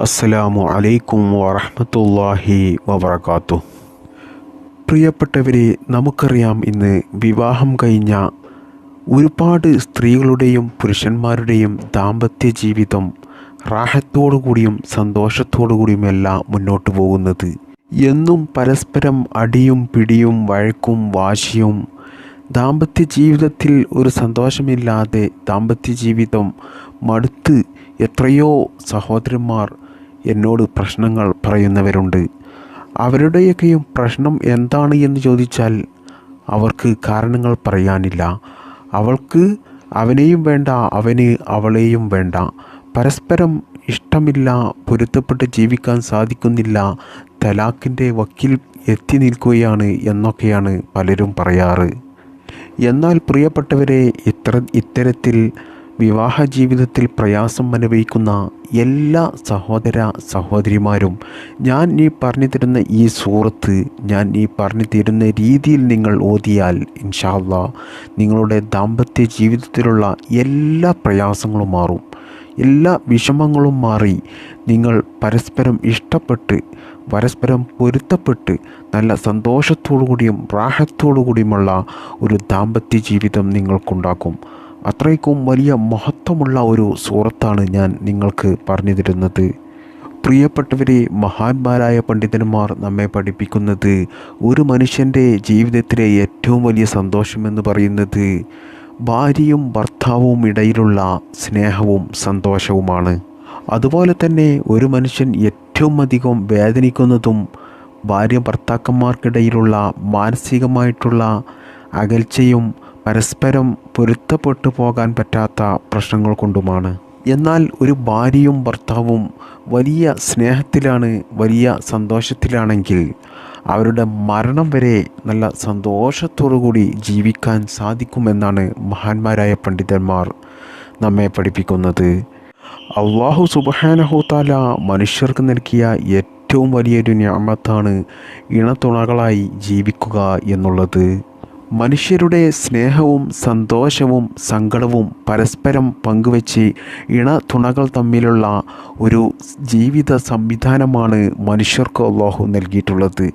അസ്സലാമു അലൈക്കും വറഹ്മത്തുള്ളാഹി വബറകാതുഹു. പ്രിയപ്പെട്ടവരെ നമുക്കറിയാം ഇന്ന് വിവാഹം കഴിഞ്ഞ ഒരുപാട് സ്ത്രീകളുടെയും പുരുഷന്മാരുടെയും ദാമ്പത്യ ജീവിതം റാഹത്തോടു കൂടിയും സന്തോഷത്തോടു കൂടിയുമല്ല മുന്നോട്ട് പോകുന്നത്. എന്നും പരസ്പരം അടിയും പിടിയും വഴക്കും വാശിയും ദാമ്പത്യ ജീവിതത്തിൽ ഒരു സന്തോഷമില്ലാതെ ദാമ്പത്യ ജീവിതം മടുത്ത് എത്രയോ സഹോദരന്മാർ എന്നോട് പ്രശ്നങ്ങൾ പറയുന്നവരുണ്ട്. അവരുടെയൊക്കെയും പ്രശ്നം എന്താണ് എന്ന് ചോദിച്ചാൽ അവർക്ക് കാരണങ്ങൾ പറയാനില്ല. അവൾക്ക് അവനെയും വേണ്ട അവന് അവളെയും വേണ്ട. പരസ്പരം ഇഷ്ടമില്ല പൊരുത്തപ്പെട്ട് ജീവിക്കാൻ സാധിക്കുന്നില്ല. തലാഖിന്റെ വക്കിൽ എത്തി നിൽക്കുകയാണ് എന്നൊക്കെയാണ് പലരും പറയാറ്. എന്നാൽ പ്രിയപ്പെട്ടവരെ ഇത്ര ഇത്തരത്തിൽ വിവാഹ ജീവിതത്തിൽ പ്രയാസം അനുഭവിക്കുന്ന എല്ലാ സഹോദര സഹോദരിമാരും ഞാൻ ഈ പറഞ്ഞു തരുന്ന ഈ സൂറത്ത് ഞാൻ ഈ പറഞ്ഞു തരുന്ന രീതിയിൽ നിങ്ങൾ ഓതിയാൽ ഇൻഷാല്ല നിങ്ങളുടെ ദാമ്പത്യ ജീവിതത്തിലുള്ള എല്ലാ പ്രയാസങ്ങളും മാറും. എല്ലാ വിഷമങ്ങളും മാറി നിങ്ങൾ പരസ്പരം ഇഷ്ടപ്പെട്ട് പരസ്പരം പൊരുത്തപ്പെട്ട് നല്ല സന്തോഷത്തോടു കൂടിയും റാഹത്തോടു കൂടിയുമുള്ള ഒരു ദാമ്പത്യ ജീവിതം നിങ്ങൾക്കുണ്ടാക്കും. അത്രയ്ക്കും വലിയ മഹത്വമുള്ള ഒരു സൂറത്താണ് ഞാൻ നിങ്ങൾക്ക് പറഞ്ഞു തരുന്നത്. പ്രിയപ്പെട്ടവരെ മഹാന്മാരായ പണ്ഡിതന്മാർ നമ്മെ പഠിപ്പിക്കുന്നത് ഒരു മനുഷ്യന്റെ ജീവിതത്തിലെ ഏറ്റവും വലിയ സന്തോഷമെന്ന് പറയുന്നത് ഭാര്യയും ഭർത്താവും ഇടയിലുള്ള സ്നേഹവും സന്തോഷവുമാണ്. അതുപോലെ തന്നെ ഒരു മനുഷ്യൻ ഏറ്റവും അധികം വേദനിക്കുന്നതും ഭാര്യ ഭർത്താക്കന്മാർക്കിടയിലുള്ള മാനസികമായിട്ടുള്ള അകൽച്ചയും പരസ്പരം പൊരുത്തപ്പെട്ടു പോകാൻ പറ്റാത്ത പ്രശ്നങ്ങൾ കൊണ്ടുമാണ്. എന്നാൽ ഒരു ഭാര്യയും ഭർത്താവും വലിയ സ്നേഹത്തിലാണ് വലിയ സന്തോഷത്തിലാണെങ്കിൽ അവരുടെ മരണം വരെ നല്ല കൂടി ജീവിക്കാൻ സാധിക്കുമെന്നാണ് മഹാന്മാരായ പണ്ഡിതന്മാർ നമ്മെ പഠിപ്പിക്കുന്നത്. അള്ളാഹു സുബഹാനഹുത്താല മനുഷ്യർക്ക് നൽകിയ ഏറ്റവും വലിയൊരു ഞാമത്താണ് ഇണത്തുണകളായി ജീവിക്കുക എന്നുള്ളത്. മനുഷ്യരുടെ സ്നേഹവും സന്തോഷവും സങ്കടവും പരസ്പരം പങ്കുവെച്ച് ഇണ തുണകൾ തമ്മിലുള്ള ഒരു ജീവിത സംവിധാനമാണ് മനുഷ്യർക്ക് അള്ളാഹു നൽകിയിട്ടുള്ളത്.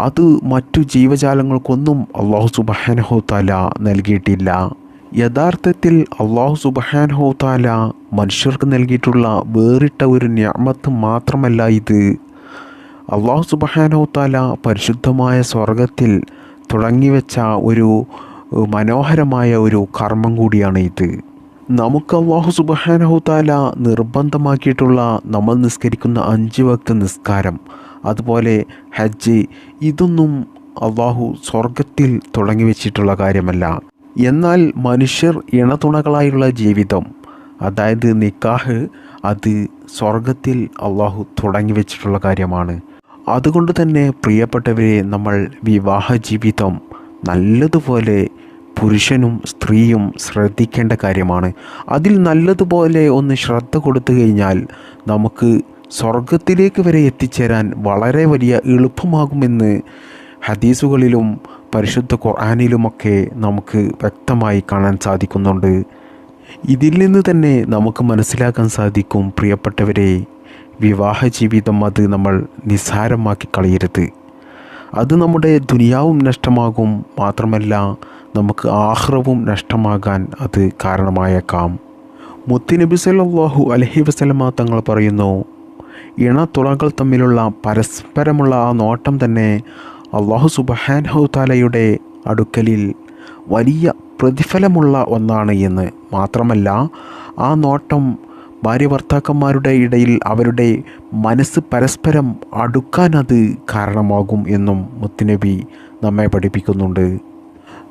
അത് മറ്റു ജീവജാലങ്ങൾക്കൊന്നും അള്ളാഹു താല നൽകിയിട്ടില്ല. യഥാർത്ഥത്തിൽ അള്ളാഹു താല മനുഷ്യർക്ക് നൽകിയിട്ടുള്ള വേറിട്ട ഒരു ഞാമത്ത് മാത്രമല്ല ഇത്. അള്ളാഹു താല പരിശുദ്ധമായ സ്വർഗത്തിൽ തുടങ്ങിവെച്ച ഒരു മനോഹരമായ ഒരു കർമ്മം കൂടിയാണ് ഇത്. നമുക്ക് അള്ളാഹു സുബാനഹുത്താല നിർബന്ധമാക്കിയിട്ടുള്ള നമ്മൾ നിസ്കരിക്കുന്ന അഞ്ച് വക്ത നിസ്കാരം അതുപോലെ ഹജ്ജ് ഇതൊന്നും അള്ളാഹു സ്വർഗത്തിൽ തുടങ്ങി വെച്ചിട്ടുള്ള കാര്യമല്ല. എന്നാൽ മനുഷ്യർ ഇണതുണകളായുള്ള ജീവിതം അതായത് നിക്കാഹ് അത് സ്വർഗത്തിൽ അള്ളാഹു തുടങ്ങി വെച്ചിട്ടുള്ള കാര്യമാണ്. അതുകൊണ്ട് തന്നെ പ്രിയപ്പെട്ടവരെ നമ്മൾ വിവാഹ ജീവിതം നല്ലതുപോലെ പുരുഷനും സ്ത്രീയും ശ്രദ്ധിക്കേണ്ട കാര്യമാണ്. അതിൽ നല്ലതുപോലെ ഒന്ന് ശ്രദ്ധ കൊടുത്തു കഴിഞ്ഞാൽ നമുക്ക് സ്വർഗത്തിലേക്ക് വരെ എത്തിച്ചേരാൻ വളരെ വലിയ എളുപ്പമാകുമെന്ന് ഹദീസുകളിലും പരിശുദ്ധ ഖുർആാനിലുമൊക്കെ നമുക്ക് വ്യക്തമായി കാണാൻ സാധിക്കുന്നുണ്ട്. ഇതിൽ നിന്ന് തന്നെ നമുക്ക് മനസ്സിലാക്കാൻ സാധിക്കും പ്രിയപ്പെട്ടവരെ വിവാഹ ജീവിതം അത് നമ്മൾ നിസ്സാരമാക്കി കളയരുത്. അത് നമ്മുടെ ദുനിയാവും നഷ്ടമാകും. മാത്രമല്ല നമുക്ക് ആഹ്റവും നഷ്ടമാകാൻ അത് കാരണമായേക്കാം. മുത്തുനബി സല്ലാഹു അലഹി വസ്ലമ തങ്ങൾ പറയുന്നു ഇണ തുളകൾ തമ്മിലുള്ള പരസ്പരമുള്ള ആ നോട്ടം തന്നെ അള്ളാഹു സുബഹാൻഹു താലയുടെ അടുക്കലിൽ വലിയ പ്രതിഫലമുള്ള ഒന്നാണ് എന്ന്. മാത്രമല്ല ആ നോട്ടം ഭാര്യ ഭർത്താക്കന്മാരുടെ ഇടയിൽ അവരുടെ മനസ്സ് പരസ്പരം അടുക്കാൻ അത് കാരണമാകും എന്നും മുത്തുനബി നമ്മെ പഠിപ്പിക്കുന്നുണ്ട്.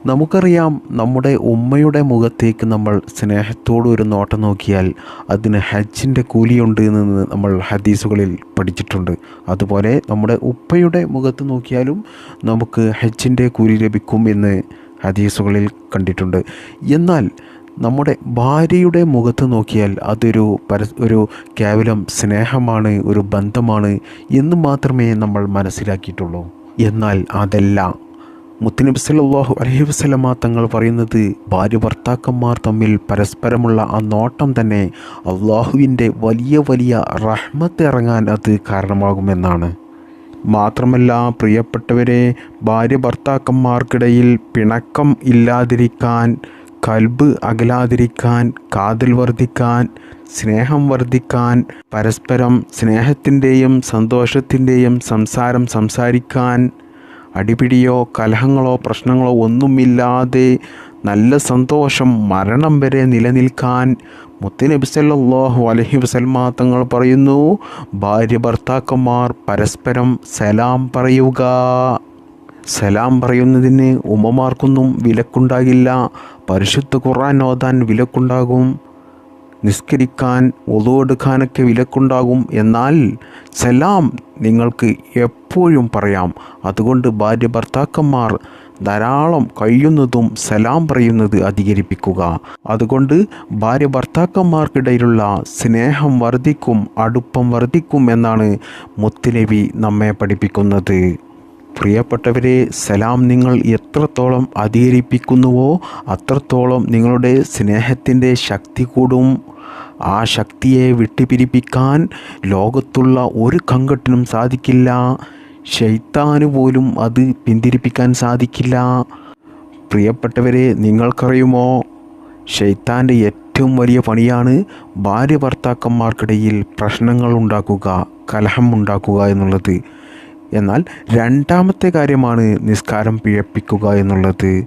നമുക്കറിയാം നമ്മുടെ ഉമ്മയുടെ മുഖത്തേക്ക് നമ്മൾ സ്നേഹത്തോട് ഒരു നോട്ടം നോക്കിയാൽ അതിന് ഹജ്ജിന്റെ കൂലിയുണ്ട് എന്ന് നമ്മൾ ഹദീസുകളിൽ പഠിച്ചിട്ടുണ്ട്. അതുപോലെ നമ്മുടെ ഉപ്പയുടെ മുഖത്ത് നോക്കിയാലും നമുക്ക് ഹജ്ജിന്റെ കൂലി ലഭിക്കും എന്ന് ഹദീസുകളിൽ കണ്ടിട്ടുണ്ട്. എന്നാൽ നമ്മുടെ ഭാര്യയുടെ മുഖത്ത് നോക്കിയാൽ അതൊരു പര ഒരു കേവലം സ്നേഹമാണ് ഒരു ബന്ധമാണ് എന്ന് മാത്രമേ നമ്മൾ മനസ്സിലാക്കിയിട്ടുള്ളൂ. എന്നാൽ അതല്ല. മുത്തനബി സല്ലല്ലാഹു അലഹി വസല്ലമ തങ്ങൾ പറയുന്നത് ഭാര്യ ഭർത്താക്കന്മാർ തമ്മിൽ പരസ്പരമുള്ള ആ നോട്ടം തന്നെ അള്ളാഹുവിന്റെ വലിയ വലിയ റഹ്മത്ത് ഇറങ്ങാൻ അത് കാരണമാകുമെന്നാണ്. മാത്രമല്ല പ്രിയപ്പെട്ടവരെ ഭാര്യ ഭർത്താക്കന്മാർക്കിടയിൽ പിണക്കം ഇല്ലാതിരിക്കാൻ കൽബ് അകലാതിരിക്കാൻ കാതിൽ വർദ്ധിക്കാൻ സ്നേഹം വർദ്ധിക്കാൻ പരസ്പരം സ്നേഹത്തിന്റെയും സന്തോഷത്തിന്റെയും സംസാരം സംസാരിക്കാൻ അടിപിടിയോ കലഹങ്ങളോ പ്രശ്നങ്ങളോ ഒന്നുമില്ലാതെ നല്ല സന്തോഷം മരണം വരെ നിലനിൽക്കാൻ മുത്തുനബി സല്ലല്ലാഹു അലൈഹി വസൽമാ തങ്ങൾ പറയുന്നു ഭാര്യ ഭർത്താക്കന്മാർ പരസ്പരം സലാം പറയുക. സലാം പറയുന്നതിന് ഉമ്മമാർക്കൊന്നും വിലക്കുണ്ടാകില്ല. പരിശുദ്ധ ഖുർആൻ ഓതാൻ വിലക്കുണ്ടാകും. നിസ്കരിക്കാൻ ഒതുവെടുക്കാനൊക്കെ വിലക്കുണ്ടാകും. എന്നാൽ സലാം നിങ്ങൾക്ക് എപ്പോഴും പറയാം. അതുകൊണ്ട് ഭാര്യ ഭർത്താക്കന്മാർ ധാരാളം കഴിയുന്നതും സലാം പറയുന്നത് അധികരിപ്പിക്കുക. അതുകൊണ്ട് ഭാര്യ ഭർത്താക്കന്മാർക്കിടയിലുള്ള സ്നേഹം വർദ്ധിക്കും അടുപ്പം വർദ്ധിക്കും എന്നാണ് മുത്തുനബി നമ്മെ പഠിപ്പിക്കുന്നത്. പ്രിയപ്പെട്ടവരെ സലാം നിങ്ങൾ എത്രത്തോളം അധികരിപ്പിക്കുന്നുവോ അത്രത്തോളം നിങ്ങളുടെ സ്നേഹത്തിന്റെ ശക്തി കൂടും. ആ ശക്തിയെ വിട്ടുപിരിപ്പിക്കാൻ ലോകത്തുള്ള ഒരു കങ്കട്ടിനും സാധിക്കില്ല. ശൈത്താന് പോലും അത് പിന്തിരിപ്പിക്കാൻ സാധിക്കില്ല. പ്രിയപ്പെട്ടവരെ നിങ്ങൾക്കറിയുമോ? ഷെയ്ത്താന്റെ ഏറ്റവും വലിയ പണിയാണ് ഭാര്യ ഭർത്താക്കന്മാർക്കിടയിൽ പ്രശ്നങ്ങൾ ഉണ്ടാക്കുക കലഹം ഉണ്ടാക്കുക എന്നുള്ളത്. എന്നാൽ രണ്ടാമത്തെ കാര്യമാണ് നിസ്കാരം പിഴപ്പിക്കുക എന്നുള്ളത്.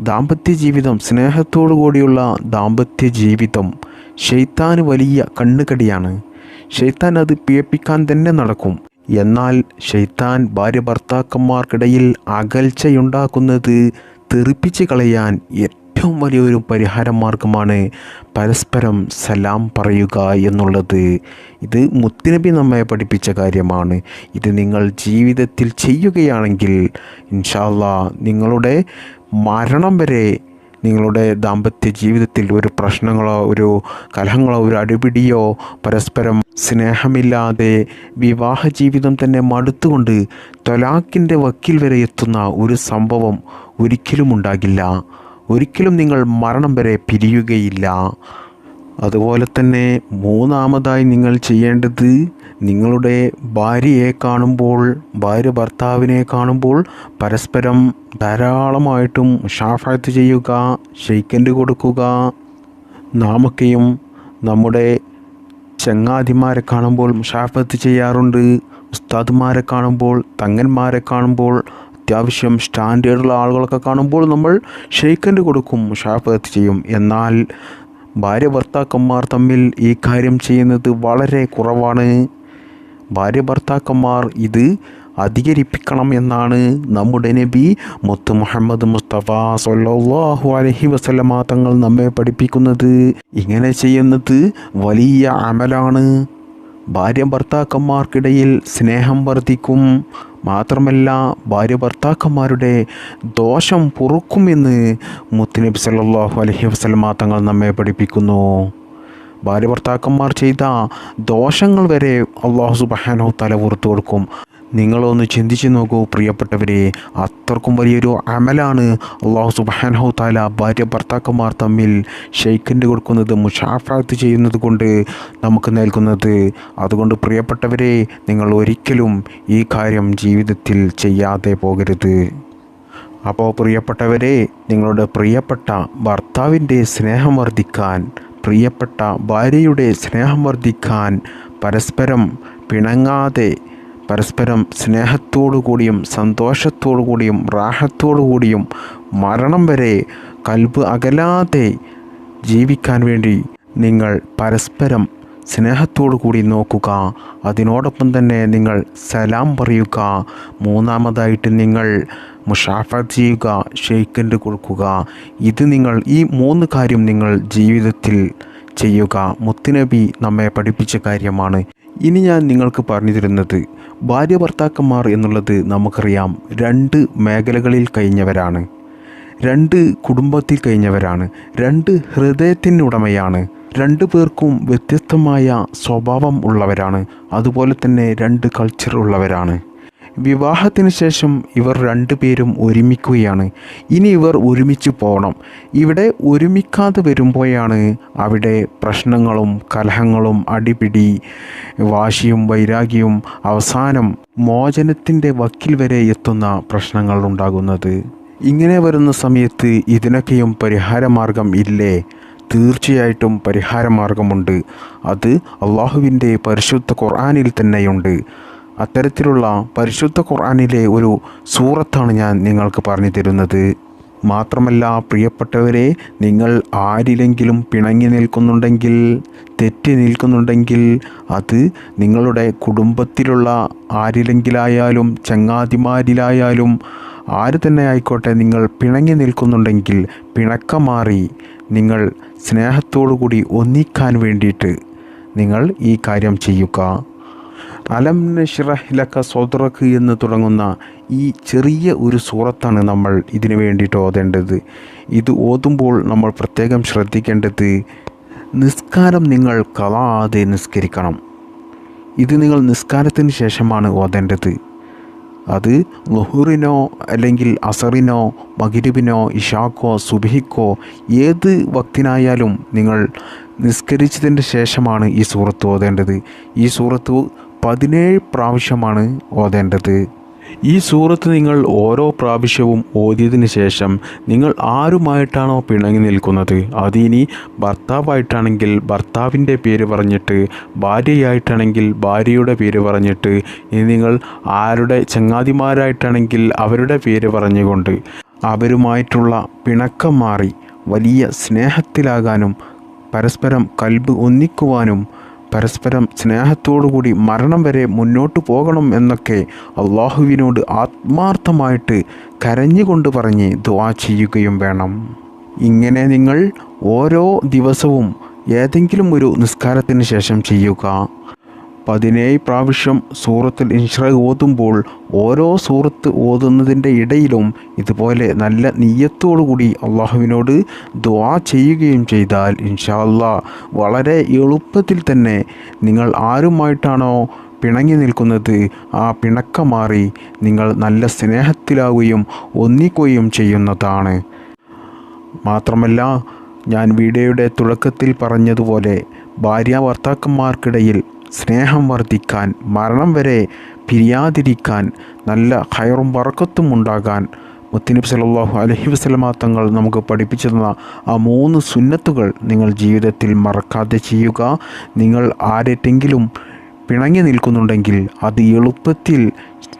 ദാമ്പത്യ ജീവിതം സ്നേഹത്തോടു കൂടിയുള്ള ദാമ്പത്യ ജീവിതം ഷെയ്ത്താന് വലിയ കണ്ണുകടിയാണ്. ഷെയ്ത്താൻ അത് പിഴപ്പിക്കാൻ തന്നെ നടക്കും. എന്നാൽ ഷെയ്ത്താൻ ഭാര്യ ഭർത്താക്കന്മാർക്കിടയിൽ അകൽച്ചയുണ്ടാക്കുന്നത് തെറിപ്പിച്ച് കളയാൻ ഏറ്റവും വലിയൊരു പരിഹാര മാർഗമാണ് പരസ്പരം സലാം പറയുക എന്നുള്ളത്. ഇത് മുത്തുനബി നമ്മെ പഠിപ്പിച്ച കാര്യമാണ്. ഇത് നിങ്ങൾ ജീവിതത്തിൽ ചെയ്യുകയാണെങ്കിൽ ഇൻഷാല്ല നിങ്ങളുടെ മരണം വരെ നിങ്ങളുടെ ദാമ്പത്യ ജീവിതത്തിൽ ഒരു പ്രശ്നങ്ങളോ ഒരു കലഹങ്ങളോ ഒരു അടിപിടിയോ പരസ്പരം സ്നേഹമില്ലാതെ വിവാഹ ജീവിതം തന്നെ മടുത്തുകൊണ്ട് തൊലാക്കിന്റെ വക്കിൽ വരെ എത്തുന്ന ഒരു സംഭവം ഒരിക്കലും ഉണ്ടാകില്ല. ഒരിക്കലും നിങ്ങൾ മരണം വരെ പിരിയുകയില്ല. അതുപോലെ തന്നെ മൂന്നാമതായി നിങ്ങൾ ചെയ്യേണ്ടത് നിങ്ങളുടെ ഭാര്യയെ കാണുമ്പോൾ ഭാര്യ ഭർത്താവിനെ കാണുമ്പോൾ പരസ്പരം ധാരാളമായിട്ടും ഷാഫാത്ത് ചെയ്യുക ഷെയ്ക്കൻഡ് കൊടുക്കുക. നാമൊക്കെയും നമ്മുടെ ചങ്ങാതിമാരെ കാണുമ്പോൾ ഷാഫത്ത് ചെയ്യാറുണ്ട്. ഉസ്താദുമാരെ കാണുമ്പോൾ തങ്ങന്മാരെ കാണുമ്പോൾ അത്യാവശ്യം സ്റ്റാൻഡേർഡുള്ള ആളുകളൊക്കെ കാണുമ്പോൾ നമ്മൾ ഷെയ്ക്കൻഡ് കൊടുക്കും ഷാഫത്ത് ചെയ്യും. എന്നാൽ ഭാര്യ ഭർത്താക്കന്മാർ തമ്മിൽ ഈ കാര്യം ചെയ്യുന്നത് വളരെ കുറവാണ്. ഭാര്യ ഭർത്താക്കന്മാർ ഇത് അധികരിപ്പിക്കണം എന്നാണ് നമ്മുടെ നബി മുത്ത് മുഹമ്മദ് മുസ്തഫ സൊല്ലാഹു അലഹി വസല്ലമ തങ്ങൾ നമ്മെ പഠിപ്പിക്കുന്നത്. ഇങ്ങനെ ചെയ്യുന്നത് വലിയ അമലാണ്. ഭാര്യ ഭർത്താക്കന്മാർക്കിടയിൽ സ്നേഹം വർദ്ധിക്കും. മാത്രമല്ല ഭാര്യ ഭർത്താക്കന്മാരുടെ ദോഷം പൊറുക്കുമെന്ന് മുത്തുനബി സല്ലാഹു അലഹി വസല്ലമ തങ്ങൾ നമ്മെ പഠിപ്പിക്കുന്നു. ഭാര്യ ഭർത്താക്കന്മാർ ചെയ്ത ദോഷങ്ങൾ വരെ അള്ളാഹു സുബഹാനോ തല പുറത്തു കൊടുക്കും. നിങ്ങളൊന്ന് ചിന്തിച്ചു നോക്കൂ പ്രിയപ്പെട്ടവരെ. അത്രക്കും വലിയൊരു അമലാണ് അള്ളാഹു സുബാൻഹു താല ഭാര്യ ഭർത്താക്കന്മാർ തമ്മിൽ ഷെയ്ഖിന്റെ കൊടുക്കുന്നത് മുഷാഫാത്ത് ചെയ്യുന്നത് കൊണ്ട് നമുക്ക് നൽകുന്നത്. അതുകൊണ്ട് പ്രിയപ്പെട്ടവരെ നിങ്ങൾ ഒരിക്കലും ഈ കാര്യം ജീവിതത്തിൽ ചെയ്യാതെ പോകരുത്. അപ്പോൾ പ്രിയപ്പെട്ടവരെ നിങ്ങളുടെ പ്രിയപ്പെട്ട ഭർത്താവിന്റെ സ്നേഹം വർദ്ധിക്കാൻ പ്രിയപ്പെട്ട ഭാര്യയുടെ സ്നേഹം വർദ്ധിക്കാൻ പരസ്പരം പിണങ്ങാതെ പരസ്പരം സ്നേഹത്തോടു കൂടിയും സന്തോഷത്തോടു കൂടിയും റാഹത്തോടു കൂടിയും മരണം വരെ കൽബ് അകലാതെ ജീവിക്കാൻ വേണ്ടി നിങ്ങൾ പരസ്പരം സ്നേഹത്തോടു കൂടി നോക്കുക. അതിനോടൊപ്പം തന്നെ നിങ്ങൾ സലാം പറയുക. മൂന്നാമതായിട്ട് നിങ്ങൾ മുഷാഫത്ത് ചെയ്യുക ഷെയ്ക്കന്റെ കൊടുക്കുക. ഇത് നിങ്ങൾ ഈ മൂന്ന് കാര്യം നിങ്ങൾ ജീവിതത്തിൽ ചെയ്യുക. മുത്തുനബി നമ്മെ പഠിപ്പിച്ച കാര്യമാണ്. ഇനി ഞാൻ നിങ്ങൾക്ക് പറഞ്ഞു തരുന്നത് ഭാര്യ ഭർത്താക്കന്മാർ എന്നുള്ളത് നമുക്കറിയാം. രണ്ട് മേഖലകളിൽ കഴിഞ്ഞവരാണ്. രണ്ട് കുടുംബത്തിൽ കഴിഞ്ഞവരാണ്. രണ്ട് ഹൃദയത്തിനുടമയാണ് രണ്ടു പേർക്കും വ്യത്യസ്തമായ സ്വഭാവം ഉള്ളവരാണ്. അതുപോലെ തന്നെ രണ്ട് കൾച്ചർ ഉള്ളവരാണ്. വിവാഹത്തിന് ശേഷം ഇവർ രണ്ടുപേരും ഒരുമിക്കുകയാണ്. ഇനി ഇവർ ഒരുമിച്ച് പോകണം ഇവിടെ ഒരുമിക്കാതെ വരുമ്പോഴാണ് അവിടെ പ്രശ്നങ്ങളും കലഹങ്ങളും അടിപിടി വാശിയും വൈരാഗ്യവും അവസാനം മോചനത്തിന്റെ വക്കിൽ വരെ എത്തുന്ന പ്രശ്നങ്ങൾ ഉണ്ടാകുന്നത്. ഇങ്ങനെ വരുന്ന സമയത്ത് ഇതിനൊക്കെയും പരിഹാരമാർഗം ഇല്ലേ? തീർച്ചയായിട്ടും പരിഹാരമാർഗമുണ്ട്. അത് അള്ളാഹുവിന്റെ പരിശുദ്ധ ഖുർആാനിൽ തന്നെയുണ്ട്. അത്തരത്തിലുള്ള പരിശുദ്ധ ഖുർആാനിലെ ഒരു സൂറത്താണ് ഞാൻ നിങ്ങൾക്ക് പറഞ്ഞു തരുന്നത്. മാത്രമല്ല പ്രിയപ്പെട്ടവരെ നിങ്ങൾ ആരിലെങ്കിലും പിണങ്ങി നിൽക്കുന്നുണ്ടെങ്കിൽ തെറ്റി നിൽക്കുന്നുണ്ടെങ്കിൽ അത് നിങ്ങളുടെ കുടുംബത്തിലുള്ള ആരിലെങ്കിലായാലും ചങ്ങാതിമാരിലായാലും ആര് തന്നെ ആയിക്കോട്ടെ നിങ്ങൾ പിണങ്ങി നിൽക്കുന്നുണ്ടെങ്കിൽ പിണക്കമാറി നിങ്ങൾ സ്നേഹത്തോടു കൂടി ഒന്നിക്കാൻ വേണ്ടിയിട്ട് നിങ്ങൾ ഈ കാര്യം ചെയ്യുക. അലം നഷ്റഹ് ലക സോദറക്ക് എന്ന് തുടങ്ങുന്ന ഈ ചെറിയ ഒരു സൂറത്താണ് നമ്മൾ ഇതിനു വേണ്ടിയിട്ട് ഓതേണ്ടത്. ഇത് ഓതുമ്പോൾ നമ്മൾ പ്രത്യേകം ശ്രദ്ധിക്കേണ്ടത് നിസ്കാരം നിങ്ങൾ കളാതെ നിസ്കരിക്കണം. ഇത് നിങ്ങൾ നിസ്കാരത്തിന് ശേഷമാണ് ഓതേണ്ടത്. അത് ലുഹുറിനോ അല്ലെങ്കിൽ അസറിനോ മകിരുവിനോ ഇഷാക്കോ സുബിഹിക്കോ ഏത് വക്തിനായാലും നിങ്ങൾ നിസ്കരിച്ചതിന്റെ ശേഷമാണ് ഈ സൂറത്ത് ഓതേണ്ടത്. ഈ സൂറത്ത് പതിനേഴ് പ്രാവശ്യമാണ് ഓതേണ്ടത്. ഈ സൂറത്ത് നിങ്ങൾ ഓരോ പ്രാവശ്യവും ഓതിയതിനു ശേഷം നിങ്ങൾ ആരുമായിട്ടാണോ പിണങ്ങി നിൽക്കുന്നത്? അതിനി ഭർത്താവായിട്ടാണെങ്കിൽ ഭർത്താവിന്റെ പേര് പറഞ്ഞിട്ട് ഭാര്യയായിട്ടാണെങ്കിൽ ഭാര്യയുടെ പേര് പറഞ്ഞിട്ട് ഇനി നിങ്ങൾ ആരുടെ ചങ്ങാതിമാരായിട്ടാണെങ്കിൽ അവരുടെ പേര് പറഞ്ഞുകൊണ്ട് അവരുമായിട്ടുള്ള പിണക്കം മാറി വലിയ സ്നേഹത്തിലാകാനും പരസ്പരം കൽബ് ഒന്നിക്കുവാനും പരസ്പരം സ്നേഹത്തോടുകൂടി മരണം വരെ മുന്നോട്ട് പോകണം എന്നൊക്കെ അള്ളാഹുവിനോട് ആത്മാർത്ഥമായിട്ട് കരഞ്ഞുകൊണ്ട് പറഞ്ഞ് ദുവാ ചെയ്യുകയും വേണം. ഇങ്ങനെ നിങ്ങൾ ഓരോ ദിവസവും ഏതെങ്കിലും ഒരു നിസ്കാരത്തിന് ശേഷം ചെയ്യുക. പതിനേഴ് പ്രാവശ്യം സൂറത്തിൽ ഇൻഷ്ര ഓതുമ്പോൾ ഓരോ സൂറത്ത് ഓതുന്നതിന്റെ ഇടയിലും ഇതുപോലെ നല്ല നീയത്തോടുകൂടി അള്ളാഹുവിനോട് ദുആ ചെയ്യുകയും ചെയ്താൽ ഇൻഷാ വളരെ എളുപ്പത്തിൽ തന്നെ നിങ്ങൾ ആരുമായിട്ടാണോ പിണങ്ങി നിൽക്കുന്നത് ആ പിണക്കം മാറി നിങ്ങൾ നല്ല സ്നേഹത്തിലാവുകയും ഒന്നിക്കുകയും ചെയ്യുന്നതാണ്. മാത്രമല്ല ഞാൻ വീഡിയോയുടെ തുടക്കത്തിൽ പറഞ്ഞതുപോലെ ഭാര്യ ഭർത്താക്കന്മാർക്കിടയിൽ സ്നേഹം വർദ്ധിക്കാൻ മരണം വരെ പിരിയാതിരിക്കാൻ നല്ല ഹയറും വറക്കത്തും ഉണ്ടാകാൻ മുത്തനബി സല്ലല്ലാഹു അലഹി വസല്ലമ തങ്ങൾ നമുക്ക് പഠിപ്പിച്ചു തന്ന ആ മൂന്ന് സുന്നത്തുകൾ നിങ്ങൾ ജീവിതത്തിൽ മറക്കാതെ ചെയ്യുക. നിങ്ങൾ ആരെങ്കിലും പിണങ്ങി നിൽക്കുന്നുണ്ടെങ്കിൽ അത് എളുപ്പത്തിൽ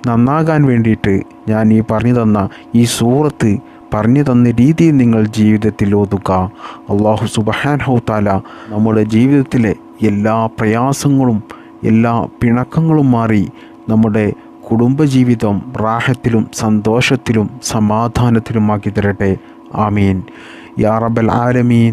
നന്നാകാൻ വേണ്ടിയിട്ട് ഞാൻ ഈ പറഞ്ഞു തന്ന ഈ സൂറത്ത് പറഞ്ഞു തന്ന രീതിയിൽ നിങ്ങൾ ജീവിതത്തിൽ ഓതുക. അള്ളാഹു സുബഹാൻ ഹൗത്താല നമ്മുടെ ജീവിതത്തിലെ എല്ലാ പ്രയാസങ്ങളും എല്ലാ പിണക്കങ്ങളും മാറി നമ്മുടെ കുടുംബജീവിതം റാഹത്തിലും സന്തോഷത്തിലും സമാധാനത്തിലുമാക്കി തരട്ടെ. ആമീൻ. യാ റബ്ബൽ ആലമീൻ.